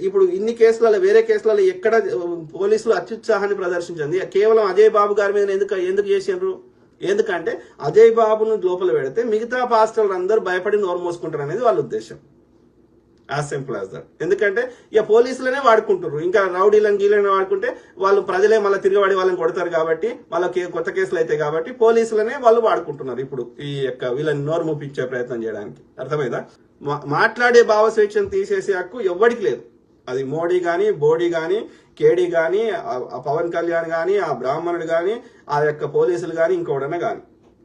ఇప్పుడు ఇన్ని కేసులలో వేరే కేసులలో ఎక్కడ పోలీసులు అత్యుత్సాహాన్ని ప్రదర్శించింది కేవలం అజయ్ బాబు గారి మీద ఎందుకు ఎందుకు చేసిండ్రు? ఎందుకంటే అజయ్ బాబును లోపల పెడితే మిగతా పాస్టర్లు అందరూ భయపడి నోరు మోసుకుంటారు అనేది వాళ్ళ ఉద్దేశం. యాజ్ సింపుల్ యాజ్ దట్ ఎందుకంటే ఇక పోలీసులనే వాడుకుంటారు ఇంకా రౌడీలను గీలను వాడుకుంటే వాళ్ళు ప్రజలే మళ్ళీ తిరగబడి వాళ్ళని కొడతారు కాబట్టి వాళ్ళకి కొత్త కేసులు అయితే కాబట్టి పోలీసులనే వాళ్ళు వాడుకుంటున్నారు ఇప్పుడు ఈ యొక్క వీళ్ళని నోరు ముప్పించే ప్రయత్నం చేయడానికి. అర్థమైందా? మా- మాట్లాడే భావ స్వేచ్ఛను తీసేసే హక్కు ఎవ్వడికి లేదు. అది మోడీ కానీ బోడీ కానీ కేడీ కానీ ఆ పవన్ కళ్యాణ్ కానీ ఆ బ్రాహ్మణుడు కానీ ఆ యొక్క పోలీసులు కానీ ఇంకోడన్నా కానీ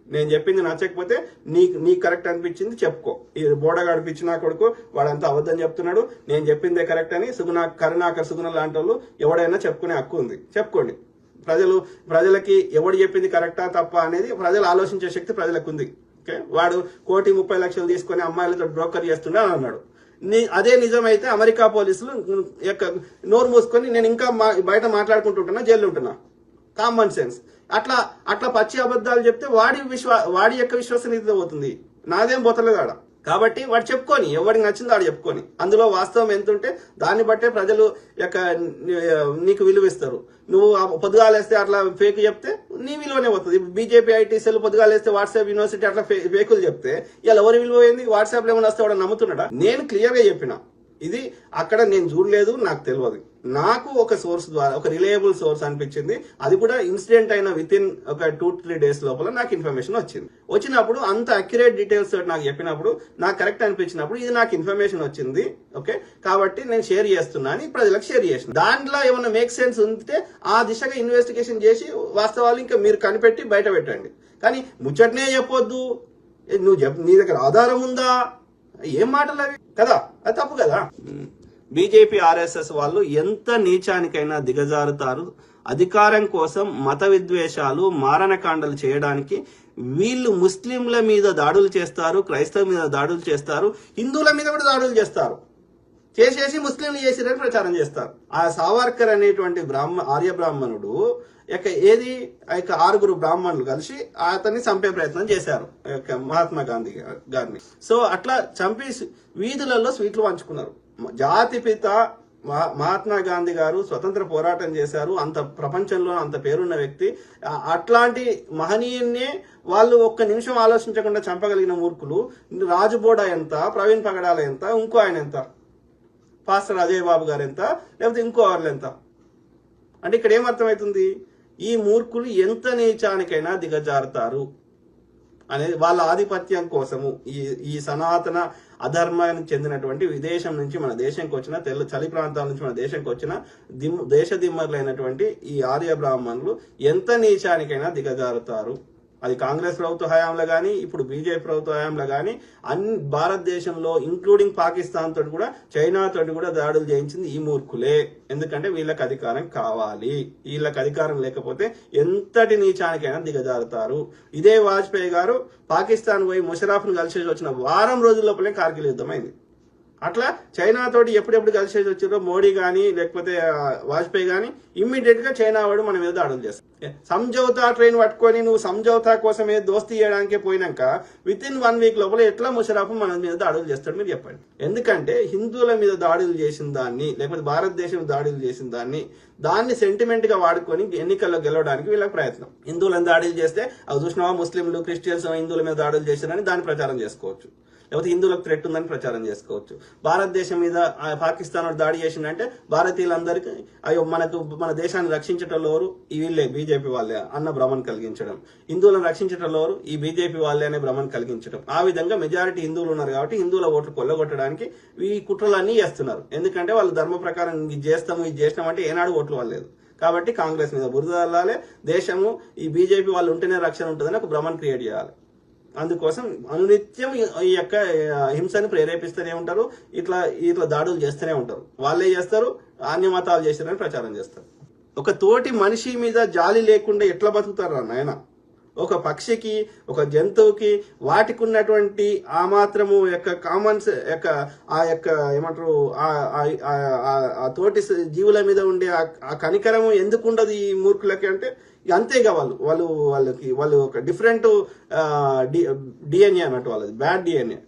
నేను చెప్పింది నచ్చకపోతే నీకు నీకు కరెక్ట్ అనిపించింది చెప్పుకో. ఈ బోడగాడు పిచ్చిన కొడుకు వాడంతా అబద్ధం చెప్తున్నాడు. నేను చెప్పిందే కరెక్ట్ అని సుగుణ కరుణాకర్ సుగుణ లాంటి వాళ్ళు ఎవడైనా చెప్పుకునే హక్కు ఉంది. చెప్పుకోండి. ప్రజలు ప్రజలకి ఎవడు చెప్పింది కరెక్టా తప్ప అనేది ప్రజలు ఆలోచించే శక్తి ప్రజలకు ఉంది. ఓకే? వాడు కోటి ముప్పై లక్షలు తీసుకొని అమ్మాయిలతో బ్రోకర్ చేస్తుండే అన్నాడు. అదే నిజమైతే అమెరికా పోలీసులు యొక్క నోరు మూసుకొని నేను ఇంకా మా- బయట మాట్లాడుకుంటుంటున్నా జైల్లో ఉంటున్నా. కామన్ సెన్స్ అట్లా అట్లా పచ్చి అబద్ధాలు చెప్తే వాడి విశ్వా వాడి యొక్క విశ్వసనీయత పోతుంది. నాదేం పోతలేదు ఆడ కాబట్టి వాడు చెప్పుకొని ఎవరికి నచ్చిందో వాడు చెప్పుకొని. అందులో వాస్తవం ఎంత ఉంటే దాన్ని బట్టే ప్రజలు యొక్క నీకు విలువిస్తారు నువ్వు పొద్దుగాలేస్తే అట్లా ఫేక్ చెప్తే నీ విలువనే పోతుంది. బీజేపీ ఐటీ సెల్ పొద్దుగాలేస్తే వాట్సాప్ యూనివర్సిటీ అట్లా ఫేకులు చెప్తే ఇలా ఎవరి విలువ ఏంది? వాట్సాప్లో ఏమైనా వస్తే వాడు నమ్ముతున్నాడా? నేను క్లియర్గా చెప్పిన. ఇది అక్కడ నేను చూడలేదు నాకు తెలియదు. నాకు ఒక సోర్స్ ద్వారా ఒక రిలయబుల్ సోర్స్ అనిపించింది. అది కూడా ఇన్సిడెంట్ అయిన విత్ ఇన్ ఒక టూ త్రీ డేస్ లోపల నాకు ఇన్ఫర్మేషన్ వచ్చింది. వచ్చినప్పుడు అంత అక్యురేట్ డీటెయిల్స్ నాకు చెప్పినప్పుడు నాకు కరెక్ట్ అనిపించినప్పుడు ఇది నాకు ఇన్ఫర్మేషన్ వచ్చింది. ఓకే? కాబట్టి నేను షేర్ చేస్తున్నా అని ప్రజలకు షేర్ చేసిన. దాంట్లో ఏమైనా మేక్ సెన్స్ ఉంటే ఆ దిశగా ఇన్వెస్టిగేషన్ చేసి వాస్తవాలు ఇంకా మీరు కనిపెట్టి బయట పెట్టండి. కానీ ముచ్చటనే చెప్పొద్దు. నువ్వు చెప్ నీ దగ్గర ఆధారం ఉందా? ఏం మాటలు అవి? కదా? అది తప్పు కదా? బీజేపీ ఆర్ఎస్ఎస్ వాళ్ళు ఎంత నీచానికైనా దిగజారుతారు. అధికారం కోసం మత విద్వేషాలు మారణకాండలు చేయడానికి వీళ్ళు ముస్లింల మీద దాడులు చేస్తారు క్రైస్తవ మీద దాడులు చేస్తారు హిందువుల మీద కూడా దాడులు చేస్తారు. చేసేసి ముస్లింలు చేసిరని ప్రచారం చేస్తారు. ఆ సావర్కర్ అనేటువంటి బ్రాహ్మ ఆర్య బ్రాహ్మణుడు యొక్క ఏది ఆ యొక్క ఆరుగురు బ్రాహ్మణులు కలిసి అతన్ని చంపే ప్రయత్నం చేశారు యొక్క మహాత్మా గాంధీ గారిని. సో అట్లా చంపి వీధులలో స్వీట్లు పంచుకున్నారు. జాతి పిత మహాత్మా గాంధీ గారు స్వతంత్ర పోరాటం చేశారు. అంత ప్రపంచంలో అంత పేరున్న వ్యక్తి. అట్లాంటి మహనీయున్నే వాళ్ళు ఒక్క నిమిషం ఆలోచించకుండా చంపగలిగిన మూర్ఖులు. రాజుబోడా ఎంత ప్రవీణ్ పగడాల ఎంత ఇంకో ఆయన ఎంత? పాస్టర్ అజయ్ బాబు గారు ఎంత లేకపోతే ఇంకో వాళ్ళు ఎంత? అంటే ఇక్కడ ఏమర్థమవుతుంది? ఈ మూర్ఖులు ఎంత నీచానికైనా దిగజారుతారు. అనేది వాళ్ళ ఆధిపత్యం కోసము ఈ ఈ సనాతన అధర్మానికి చెందినటువంటి విదేశం నుంచి మన దేశంకి వచ్చిన తెల్ల చలి ప్రాంతాల నుంచి మన దేశంకి వచ్చిన దిమ్ దేశ దిమ్మర్లైనటువంటి ఈ ఆర్య బ్రాహ్మణులు ఎంత నీచానికైనా దిగజారుతారు. అది కాంగ్రెస్ ప్రభుత్వ హయాంలో కానీ ఇప్పుడు బీజేపీ ప్రభుత్వ హయాంలో కానీ అన్ని భారతదేశంలో ఇంక్లూడింగ్ పాకిస్తాన్ తోటి కూడా చైనా తోటి కూడా దాడులు చేయించింది ఈ మూర్ఖులే. ఎందుకంటే వీళ్ళకి అధికారం కావాలి. వీళ్ళకి అధికారం లేకపోతే ఎంతటి నీచానికైనా దిగజారుతారు. ఇదే వాజ్పేయి గారు పాకిస్తాన్ పోయి ముషరాఫ్ను కలిసి వచ్చిన వారం రోజుల లోపలే కార్గిల్ యుద్ధం అయింది. అట్లా చైనా తోటి ఎప్పుడెప్పుడు కలిసేసి వచ్చారో మోడీ కానీ లేకపోతే వాజ్పేయి కానీ ఇమ్మీడియట్గా చైనా వాడు మన మీద దాడులు చేస్తారు. సంజౌతా ట్రైన్ పట్టుకొని నువ్వు సంజౌతా కోసమే దోస్తీ చేయడానికే పోయినాక విత్ ఇన్ వన్ వీక్ లోపల ఎట్లా ముషరాఫ్ మన మీద దాడులు చేస్తాడు మీరు చెప్పండి. ఎందుకంటే హిందువుల మీద దాడులు చేసిన దాన్ని లేకపోతే భారతదేశం దాడులు చేసిన దాన్ని దాన్ని సెంటిమెంట్గా వాడుకొని ఎన్నికల్లో గెలవడానికి వీళ్ళకి ప్రయత్నం. హిందువులను దాడులు చేస్తే అవి చూసినావా ముస్లింలు క్రిస్టియన్స్ హిందువుల మీద దాడులు చేశారని దాన్ని ప్రచారం చేసుకోవచ్చు. లేకపోతే హిందువులకు థ్రెట్ ఉందని ప్రచారం చేసుకోవచ్చు. భారతదేశం మీద పాకిస్తాన్ దాడి చేసిందంటే భారతీయులందరికీ అయ్యో మనకు మన దేశాన్ని రక్షించటంలో ఎవరు? వీళ్ళే బీజేపీ వాళ్ళే అన్న భ్రమను కలిగించడం. హిందువులను రక్షించడంలో ఈ బీజేపీ వాళ్ళే అనే భ్రమను కలిగించడం. ఆ విధంగా మెజారిటీ హిందువులు ఉన్నారు కాబట్టి హిందువుల ఓట్లు కొల్లగొట్టడానికి ఈ కుట్రలన్నీ చేస్తున్నారు. ఎందుకంటే వాళ్ళు ధర్మ ప్రకారం ఇది చేస్తాము ఇది చేసినాం అంటే ఏనాడు ఓట్లు వాళ్ళలేదు కాబట్టి కాంగ్రెస్ మీద బురదల్లాలే దేశము ఈ బీజేపీ వాళ్ళు ఉంటేనే రక్షణ ఉంటుందని ఒక భ్రమను క్రియేట్ చేయాలి. అందుకోసం అనునిత్యం ఈ- యొక్క హింసని ప్రేరేపిస్తూనే ఉంటారు. ఇట్లా ఇట్లా దాడులు చేస్తూనే ఉంటారు. వాళ్ళే చేస్తారు అన్య మతాలు చేస్తారని ప్రచారం చేస్తారు. ఒక తోటి మనిషి మీద జాలి లేకుండా ఎట్లా బతుకుతారా నాయన? ఒక పక్షికి ఒక జంతువుకి వాటికి ఉన్నటువంటి ఆ మాత్రము యొక్క కామన్స్ యొక్క ఆ యొక్క ఏమంటారు ఆ- తోటి జీవుల మీద ఉండే ఆ- ఆ కనికరము ఎందుకు ఉండదు ఈ మూర్ఖులకి అంటే ఇక అంతేగా వాళ్ళు వాళ్ళు వాళ్ళకి వాళ్ళు ఒక డిఫరెంట్ డిఎన్ఏ అన్నట్టు వాళ్ళది బ్యాడ్ డిఎన్ఏ